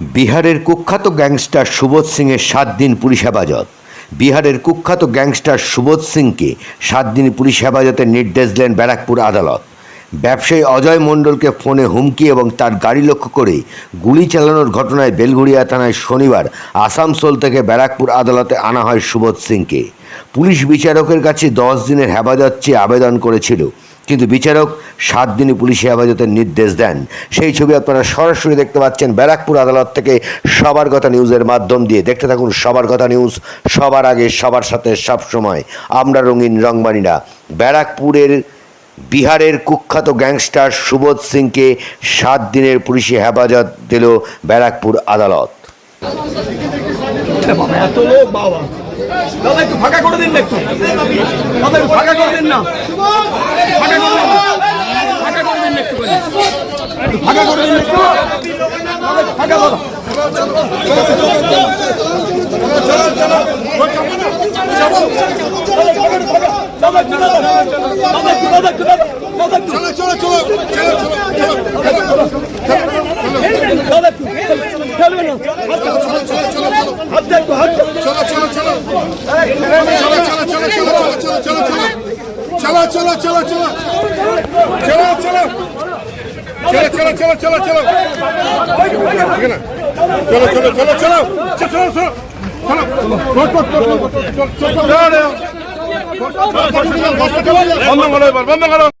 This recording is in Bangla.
বিহারের কুখ্যাত গ্যাংস্টার সুবোধ সিংয়ের সাত দিন পুলিশ হেফাজত। বিহারের কুখ্যাত গ্যাংস্টার সুবোধ সিংকে সাত দিন পুলিশ হেফাজতের নির্দেশ দিলেন ব্যারাকপুর আদালত। ব্যবসায়ী অজয় মণ্ডলকে ফোনে হুমকি এবং তার গাড়ি লক্ষ্য করে গুলি চালানোর ঘটনায় বেলঘড়িয়া থানায় শনিবার আসানসোল থেকে ব্যারাকপুর আদালতে আনা হয় সুবোধ সিংকে। পুলিশ বিচারকের কাছে দশ দিনের হেফাজত চেয়ে আবেদন করেছিল। কিন্তু বিচারক সাত দিনই পুলিশ হেফাজতের নির্দেশ দেন। সেই ছবি আপনারা সরাসরি দেখতে পাচ্ছেন ব্যারাকপুর আদালত থেকে সবার কথা নিউজের মাধ্যম দিয়ে। দেখতে থাকুন সবার কথা নিউজ, সবার আগে, সবার সাথে, সব সময়। আমরা রঙিন রংবাণীরা। ব্যারাকপুরের বিহারের কুখ্যাত গ্যাংস্টার সুবোধ সিংকে সাত দিনের পুলিশি হেফাজত দিল ব্যারাকপুর আদালত। দাদা একটু ফাঁকা করে দিন না একটু। দাদা একটু ফাঁকা করে দিন না। ফাঁকা করে দিন ফাঁকা করে দিন একটু ফাঁকা করে দিন একটু। ফাঁকা দাদা দাদা, একটু দাদা। দাদা, একটু দাদা, একটু দাদা। দাদা, একটু। দাদা, চলো চলো চলো। চলো চলো। চলো চলো চলো চলো চলো। ঠিক না চলো চলো। চলো চলো চলো। চলো। চলো চলো চলো। বন্ধ করো এবার, বন্ধ করো।